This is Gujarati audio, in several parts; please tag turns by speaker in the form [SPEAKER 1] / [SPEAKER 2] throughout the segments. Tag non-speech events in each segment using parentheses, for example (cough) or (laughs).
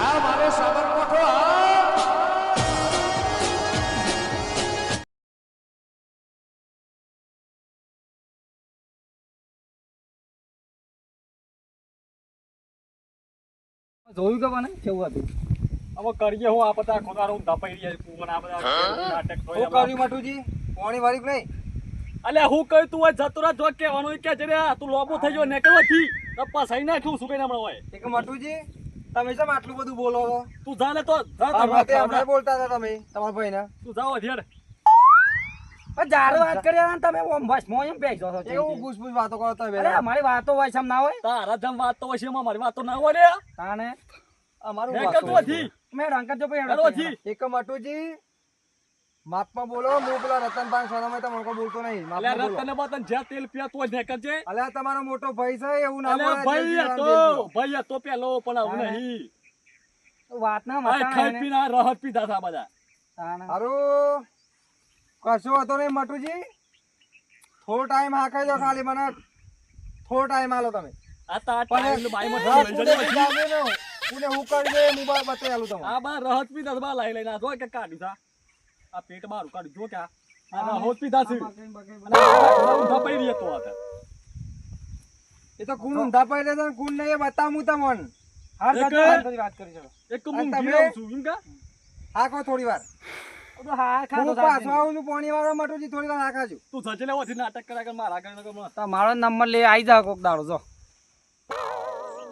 [SPEAKER 1] આ મારે સાબરકોઠો હા.
[SPEAKER 2] જોયું કે મને? કેવું હતું?
[SPEAKER 3] હવે કરીએ હું આ બધા ખોદારો ધપાઈ રહ્યા છે મને આ બધા નાટક
[SPEAKER 2] શું
[SPEAKER 3] જોયા
[SPEAKER 2] કર્યું મટુજી પાણી વાળી કે નહીં?
[SPEAKER 3] અલે હું કહ્યું તું હોય જતો રહે જો કહેવાનું કે છે તું લોબો થઈ ગયો નેકળવાથી. રપ્પા સહી નાખ્યું શું કઈ હમણાં હોય?
[SPEAKER 2] એક મટુજી તમે કેમ આટલું બધું બોલો છો?
[SPEAKER 3] તું જા. ને તો.
[SPEAKER 2] હમણાં બોલતા હતા તમે તમારા ભાઈને.
[SPEAKER 3] તું જાઓ અધેડ
[SPEAKER 4] વાત કરી ને તમે ઓમ બસ મોં એમ છો
[SPEAKER 2] એવું વાતો કરો તમે.
[SPEAKER 4] અરે અમારી વાતો હોય છે ના હોય?
[SPEAKER 3] તારા જેમ વાત એમાં મારી વાતો ના હોય
[SPEAKER 4] તાણે?
[SPEAKER 2] અમારું વાતો
[SPEAKER 3] હજી
[SPEAKER 4] મેં રંકત જો. ભાઈ
[SPEAKER 2] મટુજી માપમાં બોલો હું પેલા રતનભાઈ સોનામાં તમને બોલતો નહીં.
[SPEAKER 3] અલ્યા
[SPEAKER 2] માપમાં બોલો
[SPEAKER 3] રતને બાતન જ્યાં તેલ પીતું હોય નીકળજે.
[SPEAKER 2] અલ્યા તમારો મોટો ભાઈ છે એવું ના
[SPEAKER 3] ભાઈ
[SPEAKER 2] તો
[SPEAKER 3] ભાઈ તો પેલો પણ આવું નહીં.
[SPEAKER 4] વાત ના મતા
[SPEAKER 3] ખાઈ પીને રહત પીધા હતા બધા.
[SPEAKER 2] હારું? કશો હતો નહીં મટુજી. થોડો ટાઈમ હાકાઈ દો ખાલી મને. થોડો ટાઈમ આલો તમે.
[SPEAKER 3] આ
[SPEAKER 2] પણ
[SPEAKER 3] ટાઈમ બાઈમાં
[SPEAKER 2] હા,
[SPEAKER 3] લઈ
[SPEAKER 2] પુણે
[SPEAKER 3] જજો પછી.
[SPEAKER 2] જાગે ને, પુણે હું કરી દે હું બા- બતાવી આલું તમને.
[SPEAKER 3] આ બા રહત પીધા બા લઈ લઈને. આ જો કે કાઢ્યું તા. આ પેટ બારું કાઢ્યું જો કે આ આ પીધા છે. ઊંધા પડી રહ્યા તો હતા.
[SPEAKER 2] એ તો કુણ ઊંધા પડે છે ને કુણ નહીં એ બતાવું તમને.
[SPEAKER 4] હાર વાત કરી, ચલો
[SPEAKER 3] એક મૂંગી
[SPEAKER 2] તમે-
[SPEAKER 3] આવું છું, એમ કા?
[SPEAKER 2] થોડી વાર.
[SPEAKER 4] તો હા
[SPEAKER 2] હું મટુજી થોડી વાર
[SPEAKER 3] મારા આગળ નકર હમણાં.
[SPEAKER 4] નંબર લે આવી જાવ કોક દાડો જો.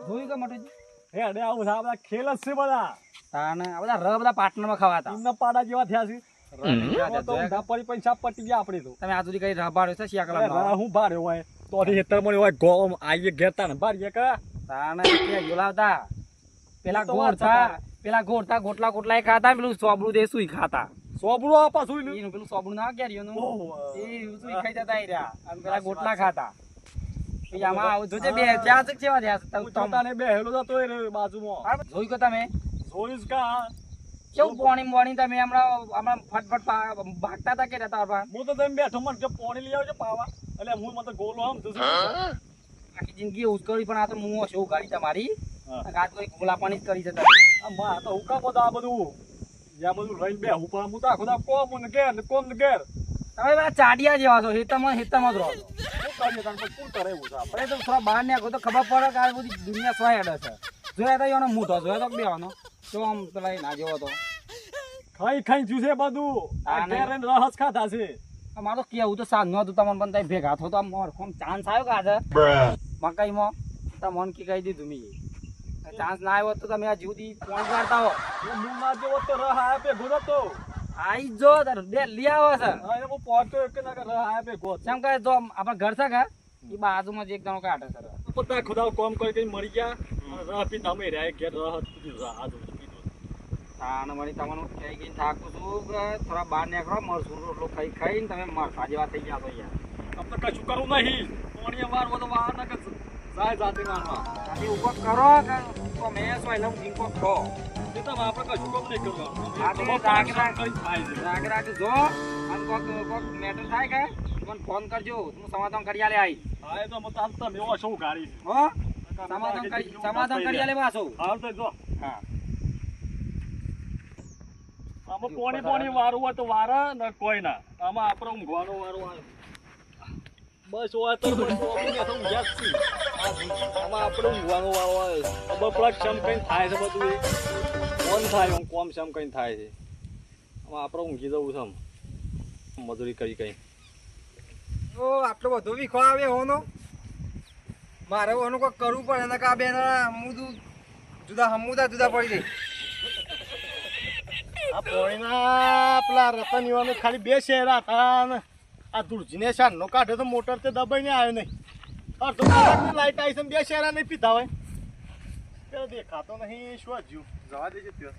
[SPEAKER 4] જોયું કે મટુજી?
[SPEAKER 3] હે અડે આવું છે, બધા ખેલ જ છે બધા.
[SPEAKER 4] તાને આ બધા ર બધા પાર્ટનરમાં ખવાતા.
[SPEAKER 3] એમના પાડા જેવા થયા છે. પડી પૈસા પટી ગયા આપણે તો.
[SPEAKER 4] તમે આ સુધી કઈ રબાડ્યો છે શિયા
[SPEAKER 3] અરે રા
[SPEAKER 4] કલર
[SPEAKER 3] હું બાર હોય તો હેતર મને હોય ગોમ આઈએ ઘેરતા ને બાર કા?
[SPEAKER 4] તાણે કે બોલાવતા? પેલા
[SPEAKER 3] એ તો વાત
[SPEAKER 4] ગોળતા પેલા ગોળતા ગોટલા ગોટલા એ ખાતા પેલું સોબડું દે સુઈ ખાતા.
[SPEAKER 3] સોબડું આ પાછું
[SPEAKER 4] એનું પેલું સોબડું ના કેરીઓનું
[SPEAKER 3] ઓહ.
[SPEAKER 4] એ સુઈ ખાઈ જતા રહ્યા. અને પેલા ગોટલા ખાતા. આમાં જોજે બે જ્યાં છે કેવા છે. તમ-
[SPEAKER 3] બેહેલો જતો એ બાજુમાં.
[SPEAKER 4] જોયું કે તમે.
[SPEAKER 3] જોઈશ કા?
[SPEAKER 4] કેવું પોણી બોણી તમે હમણાં હમણાં ફટફટ ભાગતા હતા કે રહેતા હતા
[SPEAKER 3] હું તો તમે બેઠો મને પોણી પાણી લઈ આવજો પાવા. એટલે હું મતલબ ગોલો આમ છું
[SPEAKER 4] આખી જિંદગી ઉસ્કળી પણ આ તો હું શું ગાડી તમારી.
[SPEAKER 3] હા.
[SPEAKER 4] આ કોઈ ગોલા પાણી જ કરી જતા
[SPEAKER 3] આ માં તો હુકા બધા આ બધું? જ્યાં બધું રહીને બે હું પણ હું તો આખો દા કોમ ને ઘેર ને કોમ ને ઘેર.
[SPEAKER 4] તમે બધા ચાડિયા જેવા છો હેતરમાં હેતરમાં જ રહો. બહાર ને તો ખબર પડે કે આ બધી દુનિયા સ્વાય અડે છે. જોયા તો એનો મૂઠો જોયા તો બેવાનો? જો આમ પેલા ના જેવો તો?
[SPEAKER 3] ખાઈ ખાઈ જુસે છે બધું. આ
[SPEAKER 4] આને-
[SPEAKER 3] રહસ ખાતા છે.
[SPEAKER 4] અમારે કેવું તો સાંજ હતું તમને પણ તમે ભેગા થો તો આમ મોરખોમ ચાન્સ આવ્યો કે આજે? મકાઈમાં? તો મન કી કહી દીધું મી. ચાન્સ ના આવ્યો તો તમે આ જુદી કોણ કાઢતા હો.
[SPEAKER 3] મું ના જેવો તો રહ આયા ભેગો તો.
[SPEAKER 4] આઈ જ બે લઈ આવો છે.
[SPEAKER 3] હા, હું પહોંચતો એક ના રહ આપે જ.
[SPEAKER 4] કેમ કે જો આપણા ઘર છે કે? એ બાજુમાં જ એક જણો કાઢે છે.
[SPEAKER 3] પોતા ખુદા કોમ કરી કરીને મરી ગયા. રહ પી તમે રહ્યા. ઘેર રહ પીધું.
[SPEAKER 4] તાણ તમને કહી ગઈ થાકું છું કે થોડા બહાર નીકળો મરસું રોટલો ખાઈ ખાઈને તમે મરસા જેવા થઈ ગયા તો યાર
[SPEAKER 3] આપણે કશું કરવું નહીં. પાણીએ વારવો તો વાર ના જાય જાતે
[SPEAKER 4] ઊભો કરો કે તો મેં શું એને ટીંકો ખો
[SPEAKER 3] એ તો આપણે કશું કામ નહીં કરવાનું.
[SPEAKER 4] તે રાગ રાગ. રાગ જો. અને કોક કોક મેટર થાય કે? મને ફોન કરજો. હું સમાધાન કરી આલે આવી
[SPEAKER 3] હા એ તો મત આમ ગાડી
[SPEAKER 4] હો? સમાધાન કરી સમાધાન કરી આલે પાછો.
[SPEAKER 3] હાલ તો જો.
[SPEAKER 4] હા.
[SPEAKER 3] પોણી પોણી વારું હોય તો વારા ને કોઈ ના આમાં આપણે ઊંઘવાનો વારો આવે. બસ હોય તો. આમાં આપણે ઊંઘવાનો વારો આવે. ખબર પડે કે શમ કઈ થાય છે બધું. કોણ થાય આમ કોમ ક્ષમ કઈ થાય છે. આમાં આપણે ઊંઘી જવું છે આમ. મજૂરી કરી કઈ.
[SPEAKER 2] ઓ આટલો બધો વિખો આવે હોનો. મારે ઓનું કોઈ કરવું પડે ને કા આ બેન હમુદું જુદા હમુદા જુદા પડી જાય.
[SPEAKER 5] આ પોણીના પેલા રતન યુવાનો ખાલી બે શેરા હતા ને આ ધૂળજીને શાનનો કાઢ્યો તો મોટર તે દબાઈને આવ્યો નહીં. અડધો કલાકની લાઈટ આવી છે બે શેરા નહીં પીધા હોય. પેલો દેખાતો નહીં શું હજુ જવા દેજો ત્યાં.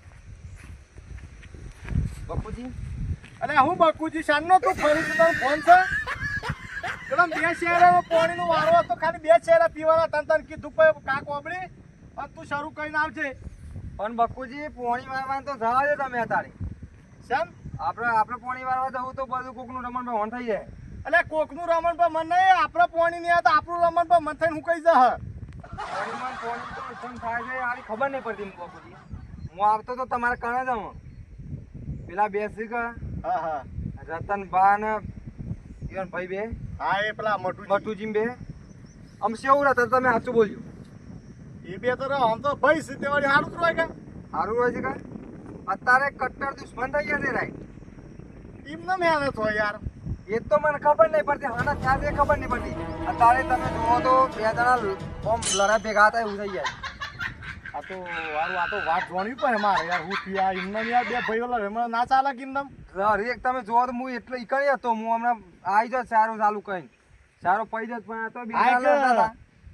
[SPEAKER 2] બાપુજી?
[SPEAKER 5] અરે હું બકુજી શાનનો તું ફરી ફોન છે? બે શેરામાં પાણીનો વારો હતો ખાલી બે શેરા પીવાના તન તન કીધું કાક ઓબળી તું શરૂ કરીને આવજે.
[SPEAKER 2] પણ બકુજી પોણી વારવાનું તો જવા દે તમે અત્યારે.
[SPEAKER 5] સમ
[SPEAKER 2] આપણે આપણે પોણી વારવા જવું તો બધું કોકનું રમણ હોન થઈ જાય.
[SPEAKER 5] એટલે કોકનું રમણ પર મન નહીં આપણે પોણી નહીં તો આપણું રમણ પર મન થઈને હું કઈ જા
[SPEAKER 2] પોણીમાં પોણી તો એકદમ થાય છે આની ખબર નહીં પડતી મને બકુજી હું આવતો તો તમારે કણે જ હું પેલા બેસી કે
[SPEAKER 5] હા હા.
[SPEAKER 2] રતનબા ને ભાઈ બે.
[SPEAKER 5] હા એ પેલા મટુજી.
[SPEAKER 2] મટુજી બે. આમ સેવું રહેતા તમે સાચું બોલ્યું.
[SPEAKER 5] એ બે તો આમ તો ભાઈ છે સારું હોય કે
[SPEAKER 2] સારું હોય છે કે અત્યારે કટ્ટર દુશ્મન થઈ ગયા છે રાઈટ
[SPEAKER 5] એમને મહેનત હોય યાર.
[SPEAKER 2] એ તો મને ખબર નહીં પડતી હાના ત્યાં તે ખબર નહીં પડતી. અત્યારે તમે જુઓ તો બે જણા ઓમ લડા ભેગા હતા એવું થઈ જાય.
[SPEAKER 5] આ તો વારું આ તો વાત જોણવી પડે મારે યાર હું થયા એમને યાર બે ભાઈઓ મને ના ચાલે કે
[SPEAKER 2] એક તમે જુઓ તો હું એટલે ઈકળી હતો હું હમણાં આવી જાત સારું ચાલુ કઈ સારો પૈ જ પણ આ તો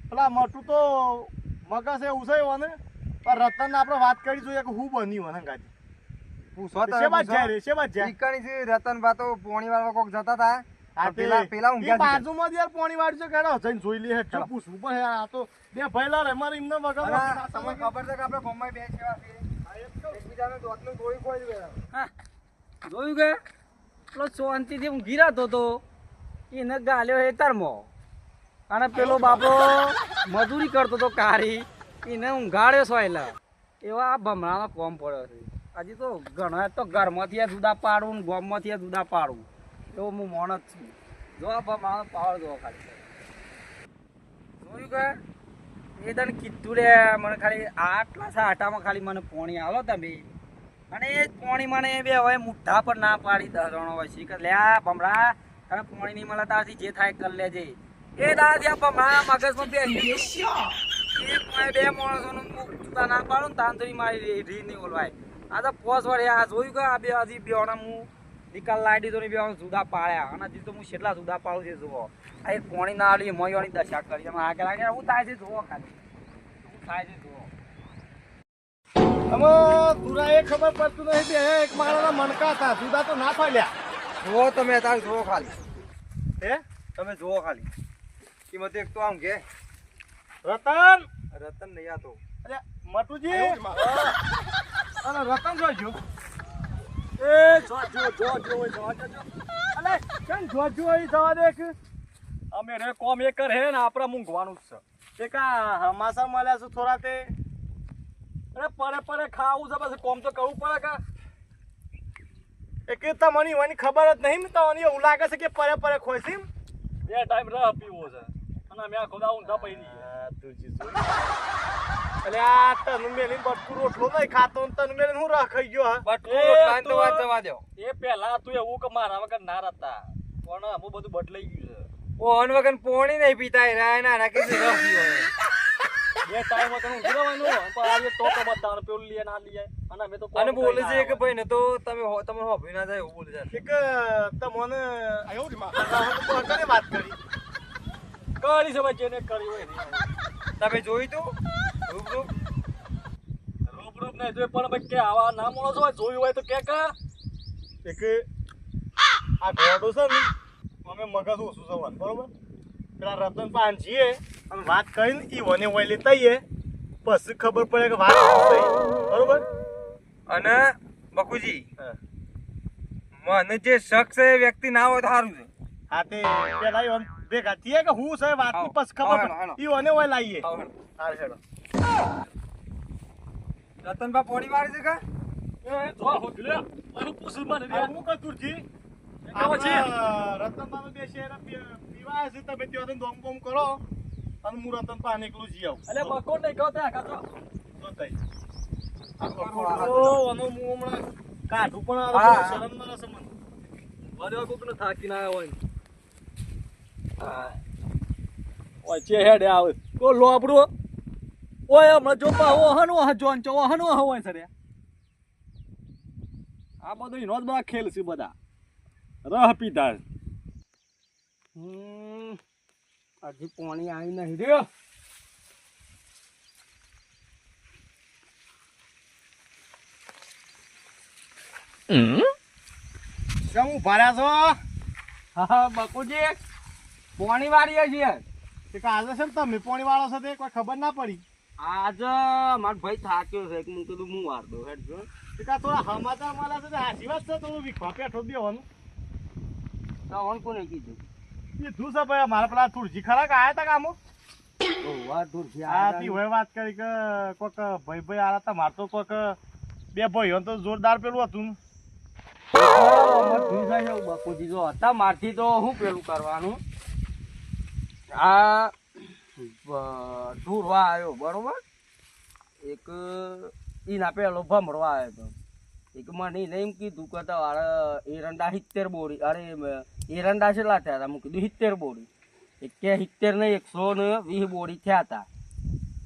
[SPEAKER 5] પેલા મોટું તો એવું છે એવો ને પણ રતન આપણે વાત કરી જોઈએ કે હું બન્યું મને ગાડી
[SPEAKER 2] પૂછો તમે
[SPEAKER 5] શેમાં
[SPEAKER 2] પૂછો.
[SPEAKER 5] જાય રે શેમાં જાય
[SPEAKER 2] ઈકણી છે રતનબા તો પોણી વાળો કોક જતા હતા. પેલા પેલા
[SPEAKER 5] એ
[SPEAKER 2] ઊંઘ્યા છે.
[SPEAKER 5] બાજુમાં જ યાર પાણી વાળજો કેડો જઈને જોઈ લે હેઠ
[SPEAKER 2] ચાલો.
[SPEAKER 5] પૂછવું પણ હે આ તો બે ભાઈલા રે મારે એમને વગર
[SPEAKER 2] અને તમને ખબર છે કે આપણે ગામમાં બે સેવા છે એકબીજાને દોતનું ગોળી ખોઈ દેવાના.
[SPEAKER 4] જોયું કે? પેલો શાંતિથી હું રહેતો તો. એને ગાલ્યો હેતરમાં. અને પેલો બાપો મજૂરી કરતો તો કારી, એને ઊંઘાડ્યો સોયલા. એવા આ ભમરાનો કોમ પડ્યો છે. હજી તો ઘણા તો ઘરમાંથી જુદા પાડવું ને ગોમમાંથી જુદા પાડવું એવો હું મોણ જ છું. જો આ ભમરાનો પાવર જો ખાલી. જોયું કે? એ તને કીધું રે, મને ખાલી આટલા સાટામાં ખાલી મને પોણી આવો તમે. અને એ પોણી મને બે હવે મુઠ્ઠા પર ના પાડી દરણો હોય છે. કે લે ભમરા તમે પોણી નહીં મળે તારથી જે થાય કરી લેજે. એ દાદી આપવા મારા મગજમાં બે એક મારે બે માણસોનું મુખ જુદા ના પાડું ને તાંતરી મારી રી- નહીં ઓલવાય. આ તો પોસ વડે આ જોયું કે આ બે હજી બે હું નિકાલ લાવી દીધો ને બે જુદા પાડ્યા. અને હજી તો હું કેટલા જુદા પાડું છે જુઓ. આ એક પોણી ના આલી મયોની દશા કરી. અને આગળ આગળ હું થાય છે જુઓ ખાલી. હું થાય છે જુઓ.
[SPEAKER 5] અમે તુરા એ ખબર પડતું નથી બે એક મારા મણકા હતા જુદા તો ના પાડ્યા.
[SPEAKER 2] જુઓ તમે અત્યારે જુઓ ખાલી.
[SPEAKER 5] હે?
[SPEAKER 2] તમે જુઓ ખાલી. કિંમત એક તો આમ કે.
[SPEAKER 5] રતન!
[SPEAKER 2] રતન નહીં આતો
[SPEAKER 5] અરે મટુજી! અને રતન જોજો
[SPEAKER 3] એ જો જો જો જો જો જો, જો.
[SPEAKER 5] અલે કેમ જો અહીં જવા દે કે?
[SPEAKER 3] અમે રે કોમ એકર હે ને આપણે મૂંઘવાનું જ છે.
[SPEAKER 5] કે કા હમાસા મળ્યા છે થોડા તે?
[SPEAKER 3] અરે પરે પરે ખાવું છે પછી કોમ તો કરવું પડે કા?
[SPEAKER 5] એ કે તમને એવાની ખબર જ નહીં તો મને એવું લાગે છે કે પરે પરે ખોઈશી
[SPEAKER 3] બે ટાઈમ રહ પીવો છે. અને અમે આખો દા ઊંધા પડી
[SPEAKER 5] અલે આ તન મેલીન બટકું રોટલો નહીં ખાતો ને તન મેલીન હું રહ ખાઈ ગયો હા?
[SPEAKER 2] બટ
[SPEAKER 3] એ
[SPEAKER 2] રોટલાની તો વાત જવા દો.
[SPEAKER 3] એ પહેલા તું એવું કે મારા વગર ના રહેતા. પણ અમુક બધું બદલાઈ ગયું
[SPEAKER 2] ઓન વગર પોણી નહીં પીતા એ રાય ના રાખી છે.
[SPEAKER 3] છે બે ટાઈમ તને ઊંઘી રહેવાનું પણ આજે તો તો બતાવવાનું પેલું લઈએ ના લઈએ. અને અમે તો
[SPEAKER 2] અને બોલે છે કે. ભાઈ ને તો તમે તમે હોભી ના જાય એવું બોલે છે.
[SPEAKER 5] એક તમને કોને વાત કરી.
[SPEAKER 3] છે ભાઈ જેને કરી હોય
[SPEAKER 2] તમે જોયું તું? રૂપ
[SPEAKER 3] રૂપ રૂપ નહીં જોઈ પણ કે આવા ના મોણસ હોય જોયું હોય તો કે કા
[SPEAKER 5] એક આ ઘોડો છે ને અમે મગજ ઓછું સવાર બરોબર? પેલા રતન પાન છીએ અને વાત કરીને એ વને વય લેતા આઈએ પછી ખબર પડે કે વાત બરોબર?
[SPEAKER 2] અને બકુજી. મને જે શખ્સ છે એ વ્યક્તિ ના હોય તો સારું છે.
[SPEAKER 5] હા તે પેલા ભેગા થઈએ કે હું છે વાત
[SPEAKER 2] હાલો,
[SPEAKER 5] પછી ખબર. પડે. ઈ લાવીએ
[SPEAKER 2] આવો હેડો.
[SPEAKER 5] હાલ હેડો.
[SPEAKER 2] રતનબા પોણી મારી છે કા?
[SPEAKER 3] એ જો હો લે. મારું પૂછું મને રે.
[SPEAKER 5] હું કતુરજી
[SPEAKER 3] આવો છે.
[SPEAKER 5] રતન બે શેર પીવા છે. તમે ત્યાં દોમ બોમ કરો. અને હું રતન પાન એકલું જી આવું.
[SPEAKER 3] અલે બકો નહીં કહો ત્યાં કાચો
[SPEAKER 5] તો તઈ. ઓ અનો હું હમણાં કાઢું પણ આ. શરમ ના મને
[SPEAKER 3] વડવા કોક ને થાકી ના આવ્યો ઓય ચે હેડે આવે. કો લોબડો ઓય હમણાં જો પાહો હનો હ જોન ચો હનો હ હોય સરે. આ બધું ઇનો જ બધા ખેલ છે બધા. રહ પીધા.
[SPEAKER 4] હમ, હજી પાણી આવી નહીં રહ્યો.
[SPEAKER 5] ઊભા રહ્યા છો?
[SPEAKER 4] હા બકુજી પાણી વાળીએ છીએ.
[SPEAKER 5] તે આજે છે ને તમે પોણી વાળો છો તે કોઈ ખબર ના પડી.
[SPEAKER 4] આજે મારો ભાઈ થાક્યો છે. કે હું કીધું હું વાર દઉં હેડ જો.
[SPEAKER 5] તે કા થોડા સમાચાર મળ્યા છે તે હાચી વાત છે થોડું વિખવા પેઠો દેવાનું.
[SPEAKER 4] તો ઓન કોને કીધું?
[SPEAKER 5] કીધું છે ભાઈ મારા પેલા તુળજી ખરા કે આયા તા કામો?
[SPEAKER 4] વાત દૂર
[SPEAKER 5] આ તી હોય વાત કરી કે કોક ભાઈ ભાઈ આલા તા મારતો કોક બે ભાઈઓ તો જોરદાર પેલું હતું
[SPEAKER 6] મારથી તો શું પેલું કરવાનું? આ ધૂરવા આવ્યો બરોબર? એક ઈના પેલો ભમરવા આવ્યો તો એક મને એને એમ કીધું કે તારે એરંડા સિત્તેર બોડી અરે એરંડા છેલ્લા થયા હતા હું કીધું સિત્તેર બોડી એક કે સિત્તેર ને એકસો ને વીસ બોડી થયા હતા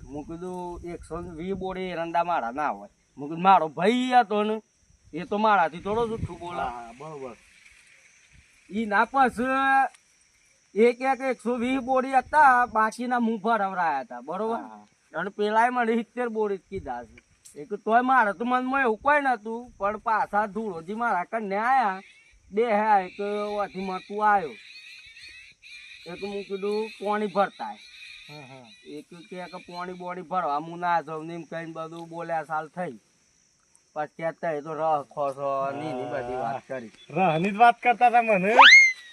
[SPEAKER 6] હું કીધું એકસો ને વીસ બોડી એરંડા મારા ના હોય. હું કીધું મારો ભાઈ હતો ને એ તો મારાથી થોડો જુઠ્ઠું બોલા.
[SPEAKER 5] બરોબર.
[SPEAKER 6] ઈ ના પાસ એક એક એકસો વીસ બોડી હતા બાકીના મું ભરવરાયા હતા બરોબર? અને પેલાય મને સિત્તેર બોડી કીધા છે. એક તોય મારે તો મનમાં એવું કોઈ નતું પણ પાછા ધૂળોજી મારા કને આયા બે હે એક ઓથી મતું આવ્યો. એક હું કીધું પોણી ભરતા એક કે પોણી બોડી ભરવા હું ના જાઉં ને એમ કહીને બધું બોલ્યા સાલ થઈ. પછી કહેતા એ તો રહ ખોસો ની બધી વાત કરી.
[SPEAKER 5] રહની જ વાત કરતા હતા મને.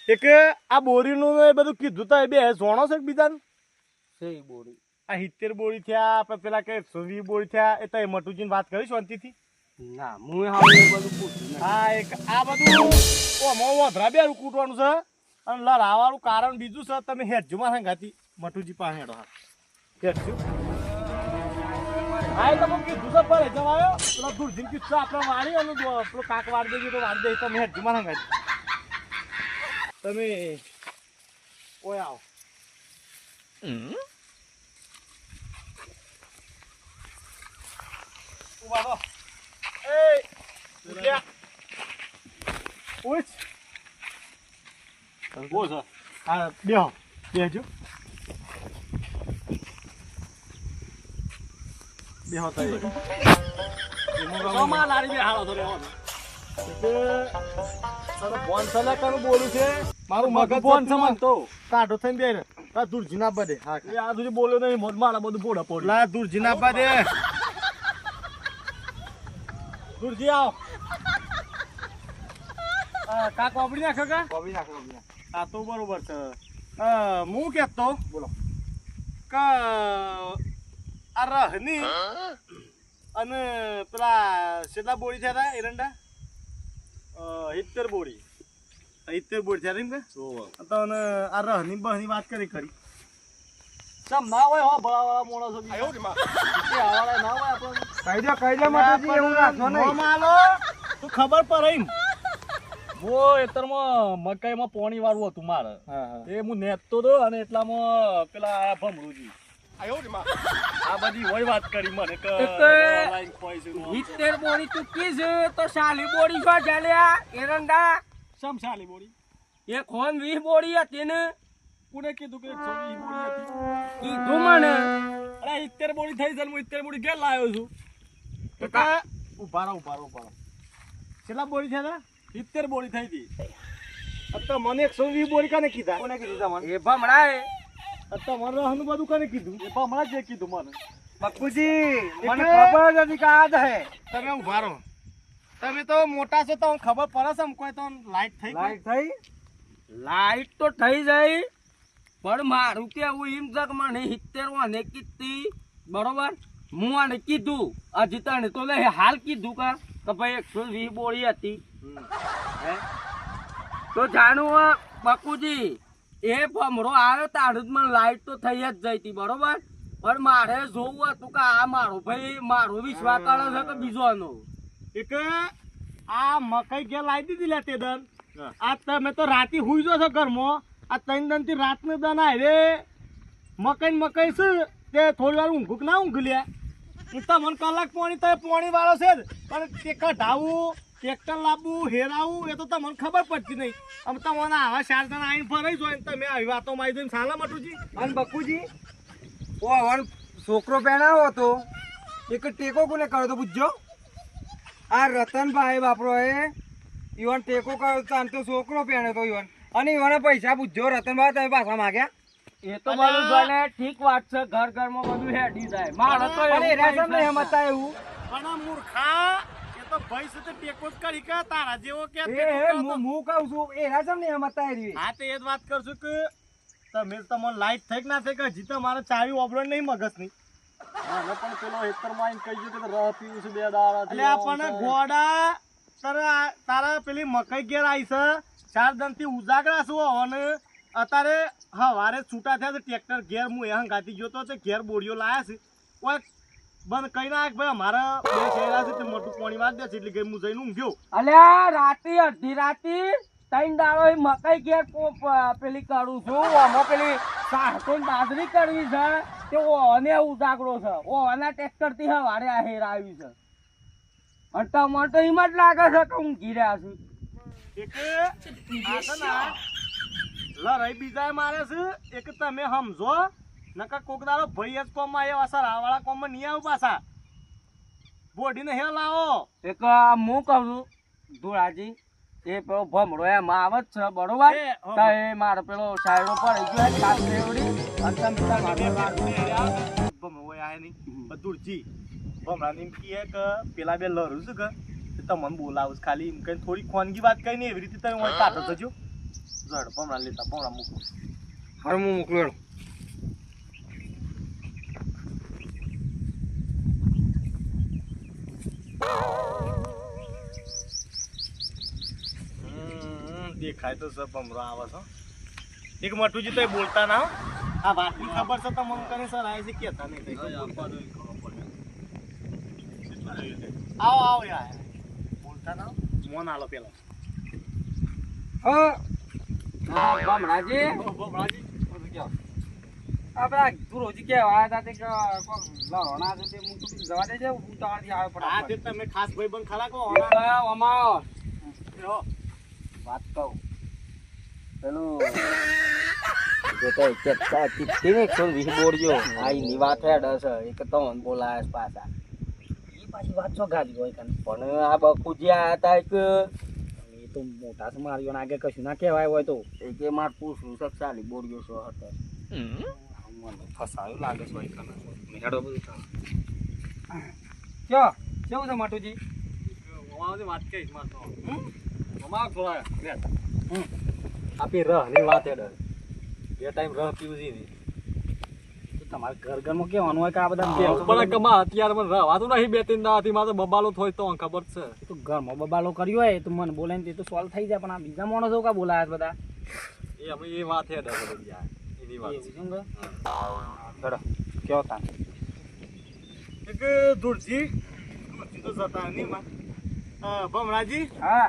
[SPEAKER 5] એક આ બોરીનું ને એ બધું કીધું તો એ બે જોણો છે બીજાને?
[SPEAKER 6] સહી બોરી.
[SPEAKER 5] આ સિત્તેર બોરી થયા આપણે પેલા કે વીસ બોરી થયા એ તો એ મટુજીને વાત કરી શાંતિથી?
[SPEAKER 6] ના હું હા એ બધું પૂછું
[SPEAKER 5] હા એક આ બધું ઓમાં વધરા બે કૂટવાનું છે. અને લડાવવાનું કારણ બીજું છે તમે હેઠજો માં સંગાતી મટુજી પાસે હેડો હા. હેઠજો. હા એ તો મને કીધું છે પર જવાયો. પેલા દૂરજીને જિંદગી છે આપણે વાળી અને પેલો કાક વાળી દેજો તો વાળી દે તમે હેઠજો માં સંગાતી તમે ઓય આવો ઊભા રહો. એ ઉઠ્યા. ઉઠ.
[SPEAKER 3] બહુ છે
[SPEAKER 5] હા બેહો બેહજો બેહો તાઈ
[SPEAKER 3] આમાં લારી બે હાલો તો.
[SPEAKER 5] બોલું છે? મારું મગજ જતું
[SPEAKER 3] સમજ તો
[SPEAKER 5] કાઢો થઈને બે તા ના બધે હા
[SPEAKER 3] એ આ સુધી બોલ્યો નહીં મારા બધું પોડા પોડ
[SPEAKER 5] લા દૂરજી ના બધે દૂરજી આવ. આ કાક વાપરી નાખો કા?
[SPEAKER 2] કોબી નાખો
[SPEAKER 5] તો બરોબર છે. અ, હું કહેતો બોલો. કે આ રહની અને પેલા સીધા બોળી થયા હતા એરંડા? સિત્તેર બોડી ઇત્તેર બોડી થયા એમ કે? તો આ રહની બહની વાત કરી કરી
[SPEAKER 3] સમ ના હોય હો ભલાવાળા માણસો બી. એ આવાળા ના હોય આપણને.
[SPEAKER 2] કહી દો કહી દો મટુજી એવું રાખો નહીં.
[SPEAKER 5] નોમ આલો તું ખબર પડે
[SPEAKER 3] વો એતરમાં મકાઈમાં પોણી વાળું હતું મારે. એ હું નેતતો હતો અને એટલામાં પેલા ભમરુજી (laughs) આ બધી હોય વાત કરી મને કે
[SPEAKER 6] એ
[SPEAKER 3] નું છે.
[SPEAKER 6] બોડી ચૂકી છે તો સાલી બોડી ચાલ્યા એરંડા.
[SPEAKER 3] સમ શાલી બોડી
[SPEAKER 6] એક હોન વી બોડી હતી ને.
[SPEAKER 3] કોને કીધું કે એકસો વીસ બોડી હતી?
[SPEAKER 6] કીધું મને.
[SPEAKER 3] અરે ઇત્તેર બોડી થઈ છે ને હું ઇત્તેર બોડી ઘેર લાવ્યો છું.
[SPEAKER 5] ઊભા રહો ઊભા રહો ઊભા રહો. કેટલા બોડી
[SPEAKER 3] ઇત્તેર બોડી થઈ હતી.
[SPEAKER 5] તો મને એકસો વીસ બોરી કને કીધા?
[SPEAKER 2] કોને કીધી તમને
[SPEAKER 6] એ ભમડાએ
[SPEAKER 5] મને રહનું બધું કને કીધું?
[SPEAKER 3] એ હમણાં જે કીધું મને.
[SPEAKER 2] બક્કુજી મને ખબર જ હતી કે આ જ હે.
[SPEAKER 5] તમે ઊભા રહો. તમે તો મોટા છો તો ખબર પડે છે કોઈ તો લાઈટ થઈ
[SPEAKER 2] લાઈટ થઈ?
[SPEAKER 6] લાઈટ તો થઈ જાય પણ મારું કેવું એમ છે કે મને સિત્તેર વાને કીધી બરોબર? હું આને કીધું. હજી તને તો લે હાલ કીધું કા કે ભાઈ એકસો વીસ બોડી હતી. હે? તો જાણું બાપુજી એ ભમરો આવ્યો મને લાઈટ તો થઈ જ જઈ હતી બરોબર? પણ મારે જોવું હતું કે આ મારો ભાઈ મારો વિશ્વાસ કરે છે કે બીજોનો?
[SPEAKER 5] એક આ મકાઈ ઘેર લાવી દીધી લે તે દન. આ તમે તો રાતે હુઈ જો છો ઘરમાં. આ ત્રણ દનથી રાત ને દન આવે. રે મકાઈ મકાઈ છે તે થોડી વાર ઊંઘું ના ઊંઘ લે? હું તમને કલાક પોણી તો પોણી વાળો છે જ. પણ તે કઢાવું ટ્રેક્ટર લાવવું હેરાવું એ તો તમને ખબર પડતી નહીં. આમ તમને આવા ચાર જણા આવીને ફરાઈ ને તમે આવી વાતો મારી જોઈને સાલા મટુજી?
[SPEAKER 2] અને બકુજી ઓ હવન છોકરો પહેણાવો હતો. એક ટેકો કોને કર્યો તો પૂછજો? આ રતનભાઈ બાપરો એ ઈવન ટેકો કર્યો તો આમ તો છોકરો પહેણ્યો તો ઈવન. અને ઈવને પૈસા પૂછજો રતનભાઈ તમે પાછા માગ્યા?
[SPEAKER 6] એ તો બધું જોઈને ઠીક વાત છે ઘર ઘરમાં બધું હેડી જાય. મારે તો એવું
[SPEAKER 2] નહીં સમજતા એવું.
[SPEAKER 5] પણ મૂર્ખા તો ભાઈ સાથે ટેકો જ કરી કે તારા જેવો કે
[SPEAKER 2] એ. હું હું કહું છું એ રાજમ ને એમાં એ
[SPEAKER 5] હા તો એ જ વાત કરશું કે તમે તમને લાઈટ થઈ ના થઈ કે હજી મારે ચાવી ઓબળો નહીં મગજની.
[SPEAKER 3] મને પણ પેલો હેતરમાં માં કહી ગયો કે રહ પીવું છે બે દાળ
[SPEAKER 5] એટલે આપણને ગોડા તારા તારા પેલી મકઈ ઘેર આવી છે. ચાર દનથી ઉજાગરા છું અને અત્યારે હવારે છૂટા થયા છે ટ્રેક્ટર ઘેર હું એ હંગાતી ગયો તો તે ઘેર બોડીઓ લાયા છે. ઓય બંધ કઈ નાખ ભાઈ અમારા બે છે તે મોટું પાણી દે છે એટલે કે હું જઈને ઊંઘ્યો.
[SPEAKER 4] અલ્યા રાતી અડધી રાતે ત્રણ દાડો એ મકાઈ ઘેર કો- પેલી કરું છું. આમાં પેલી સાહસો બાજરી કરવી છે તે ઓને ઉજાગરો છે. ઓના ટ્રેક્ટરથી વારે આ હેર આવી છે. અને તમને તો એમ જ લાગે છે કે હું ઘીર્યા છું.
[SPEAKER 5] એક લડાઈ બીજા મારે છે એક તમે સમજો. નકર કોક દાડો ભાઈ જ કોમમાં આવ્યા સર આવાળા કોમમાં નહીં આવું પાછા. બોડીને હે લાવો.
[SPEAKER 4] એક હું કહું છું ધોળાજી એ પેલો ભમડો એમ આવે જ છે બરોબર?
[SPEAKER 5] એ,
[SPEAKER 4] તો એ મારો પેલો સાયડો પડી ગયો ખાસ ફેવડી અને તમે.
[SPEAKER 5] ભમરો આયા નહીં. બધું ભમડા એમ કહે કે પેલા બે લરું છે કે તમને બોલાવું છે. ખાલી એમ કઈ થોડી ખોનગી વાત કઈ નહીં એવી રીતે તમે કાઢો થજો. જડ ભમડા લેતા ભમડા મૂકો.
[SPEAKER 2] હારું હું મોકલું હેડો.
[SPEAKER 5] હમ, દેખાય તો સર ભમરો આવે છે એક મટુજી તો બોલતા ના. આ વાતની ખબર છે તો મને કને સર આવે છે કેતા નહીં આવો આવો યાર બોલતા ના. મોન આલો પેલો.
[SPEAKER 4] હા. ભમરાજી આપડા આવ્યા હતા તે કે છે તે? હું તો જવા દેજે ઉતાવળથી આવે
[SPEAKER 5] આ તે તમે ખાસ ભાઈ બંધ ખરા કહો
[SPEAKER 4] એ વાત કહું. પેલું જે તો ચેપ્ટા ને એકસો વીસ બોર્યો આ એની વાત હેડ હશે એક તો મને બોલાયા પાછા. એ પાછી વાત છો ગાડી હોય કને? પણ આ આયા હતા એક એ તો મોટા છે મારીઓ આગે કશું ના કહેવાય હોય તો. એ કે માર પૂછું ચાલી બોર્યો છો હતો મને ફસાયું લાગે છે હોય કને મેળો બધું થાય કયો? કેવું છે માટુજી?
[SPEAKER 3] અમારાથી વાત કહીશ માર તો. અમાર થોડા લે. આપી રહની વાત હેડે. બે ટાઈમ રહ પીવું છે ને.
[SPEAKER 4] તો તમારે ઘર ઘરમાં કેવાનું હોય કે આ બધા
[SPEAKER 3] પણ કમા અત્યારે મને રહેવાતું નહીં બે ત્રણ દાવાથી મારે બબાલો થોય તો ખબર છે.
[SPEAKER 4] તો ઘરમાં બબાલો કર્યો હોય તો મને બોલાવીને તે તો સોલ્વ થઈ જાય. પણ આ બીજા માણસો કા બોલાયા બધા?
[SPEAKER 3] એ અમે એ વાત હેડે ડર યાર.
[SPEAKER 4] તા
[SPEAKER 5] એક ધૂળજી ધૂળજી તો જતા નહીં માં. ભમરાજી
[SPEAKER 4] હા.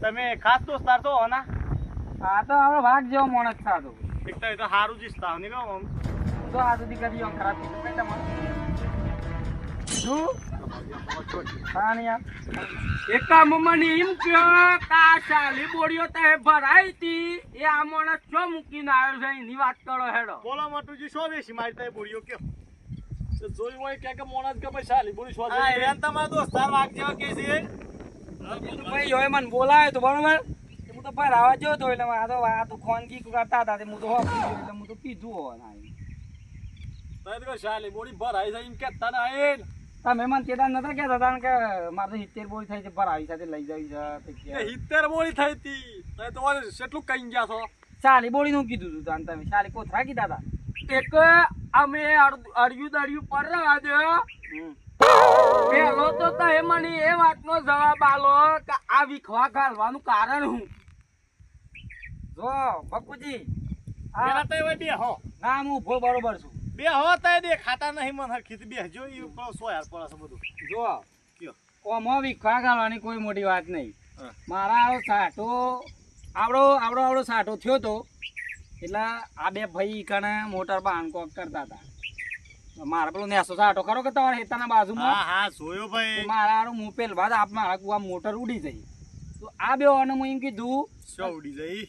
[SPEAKER 5] તમે ખાસ દોસ્તાર છો હોના?
[SPEAKER 4] આ તો હવે વાઘ જેવો માણસ છે તો.
[SPEAKER 5] એક તો એ તો સારું જ ઇસ્તાવ નહીં કહો આમ.
[SPEAKER 4] તો આ સુધી કદી ખરાબ શું? હા એકા મમ્માની એમ કયો કે આ ચાલી બોડીઓ તો એ ભરાઈ હતી એ આ માણસ શું મૂકીને આવ્યો છે એની વાત કરો હેડો.
[SPEAKER 5] બોલો મટુજી શો વેશી મારી એ બોડીઓ કયો
[SPEAKER 3] તો જોયું હોય કે કે મોણસ કે ભાઈ સાલી બોડી શોધ
[SPEAKER 5] હા એમ તમારા દોસ્તાર વાગ જેવા કે છે.
[SPEAKER 4] ભાઈ હવે મને બોલાયો તો બરોબર. હું તો ભાઈ રાવા ગયો તો એટલે આ તો આ તો ખોનગી કરતા હતા તે હું તો હોપી એટલે હું તો પીધું હોવાના.
[SPEAKER 3] તો તો શાલી બોડી ભરાઈ જાય એમ કેતા ના આયેન.
[SPEAKER 4] તમે મને કેતા નતા કેતા હતા કે મારે તો સિત્તેર બોરી થઈ છે ભરાવી સાથે લઈ જવી છે
[SPEAKER 3] હિત્તેર બોલી થઈ હતી. તો તો કેટલું કહી ગયા છો?
[SPEAKER 4] ચાલી બોળી નું કીધું તું તાન તમે. ચાલી કોથરા કીધા હતા એક અમે અડ્યું દડ્યું પર પેલો તો તમે મને એ વાતનો જવાબ આલો કે આ વિખવા ઘાલવાનું કારણ હું? જો બકુજી ના હું ઊભો બરોબર છું.
[SPEAKER 5] બે હો તો એ દેખાતા નહીં મને હરખી પેલો સો યાર પડે છે બધું.
[SPEAKER 4] જો
[SPEAKER 5] કયો?
[SPEAKER 4] ઓમાં ઘાલવાની કોઈ મોટી વાત નહીં. મારા આવો સાટો આવડો આવડો આવડો સાટો થયો તો એટલે આ બે ભાઈ કણે મોટર બાંધકોક કરતા હતા. મારા પેલો નેસો સાટો ખરો કે તમારા હેતાના બાજુમાં?
[SPEAKER 5] હા હા જોયો ભાઈ.
[SPEAKER 4] મારા હારું હું પેલ બાદ આપ મારા કુવા મોટર ઉડી જઈ. તો આ બે વાને હું એમ કીધું
[SPEAKER 5] શો ઉડી જઈ?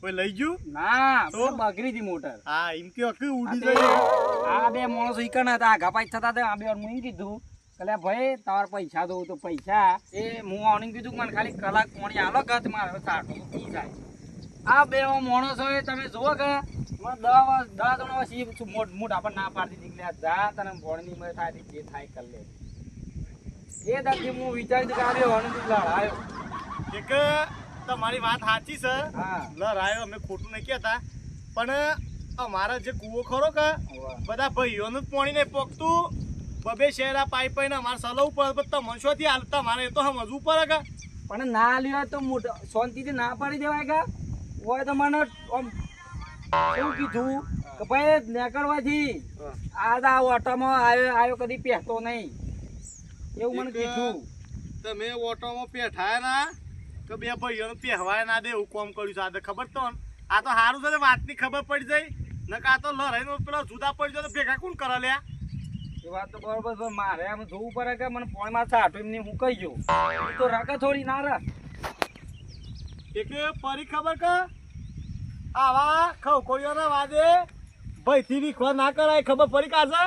[SPEAKER 5] કોઈ લઈ ગયું?
[SPEAKER 4] ના બગડી હતી મોટર.
[SPEAKER 5] હા એમ કે ઉડી જઈ.
[SPEAKER 4] આ બે માણસો ઈકણ હતા ઘપાઈ થતા હતા આ બે હું કીધું એટલે ભાઈ તમારે પૈસા દઉં તો પૈસા. એ હું આને કીધું કે મને ખાલી કલાક પોણી આલો ગત મારે સાટો પી જાય. આ બે માણસો એ તમે જુઓ કે મને દસ વર્ષ દસ ત્રણ વર્ષ મોટ મોટ આપણને ના પાડતી નીકળ્યા જા તને ભણની મદદ થાય જે થાય કર લે. એ દાદી હું વિચાર્યું કે આ બે વાળું લડાયો.
[SPEAKER 5] એક તમારી વાત સાચી છે.
[SPEAKER 4] હા.
[SPEAKER 5] લરાયો અમે ખોટું નહીં કહેતા. પણ અમારા જે કૂવો ખરો કે બધા ભાઈઓનું પાણી નહીં પોકતું બબે શેરા પાઈ ને મારે સલાવું ઉપર પણ તમને શોથી હાલતા મારે એ તો સમજવું પડે કે.
[SPEAKER 4] પણ ના લ્યો તો મોટો શાંતિથી ના પાડી દેવાય કા. હોય તો મને એવું કીધું? કે ભાઈ નીકળવાથી આ દા આ ઓટોમાં આવ્યો આવ્યો કદી પહેતો નહીં. એવું મને કીધું.
[SPEAKER 5] તમે ઓટોમાં પેઠાયા ના કે બે ભાઈઓને પહેવાય ના દે એવું કોમ કર્યું છે. આ તો ખબર તો? આ તો સારું છે વાતની ખબર પડી જાય. નકર આ તો લડાઈને પેલા જુદા પડી જાય તો ભેગા કોણ કરે લ્યા?
[SPEAKER 4] એ વાત તો બરોબર છે મારે આમ જોવું પડે કે મને પોણમાં સાઠું એમની હું કહી ગયો તો રાખે થોડી ના રાખ.
[SPEAKER 5] એક પરી ખબર કે? આવા ખવકોળીઓના વાદે ભાઈ થી વિખવા ના કરાય ખબર પડી કાશે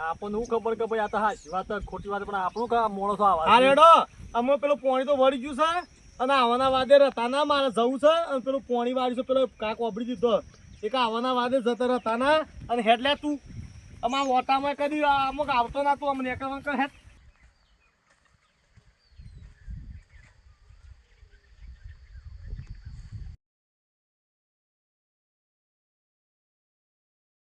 [SPEAKER 3] આપણને હું ખબર કે ભાઈ આ તો હાચી વાત છે, ખોટી વાત પણ આપણું કા માણસો આવા
[SPEAKER 5] અરે ડો અમે પેલું પોણી તો વળી ગયું છે અને આવાના વાદે રતા ના મારે જવું છે અને પેલું પોણી વાળી છે પેલો કાક વાપરી દીધો. એક આવવાના વાદે જતા રતા ના અને હેડલે તું. અમારા ઓટામાં કદી અમુક આવતો ના તું અમને કર હેડ.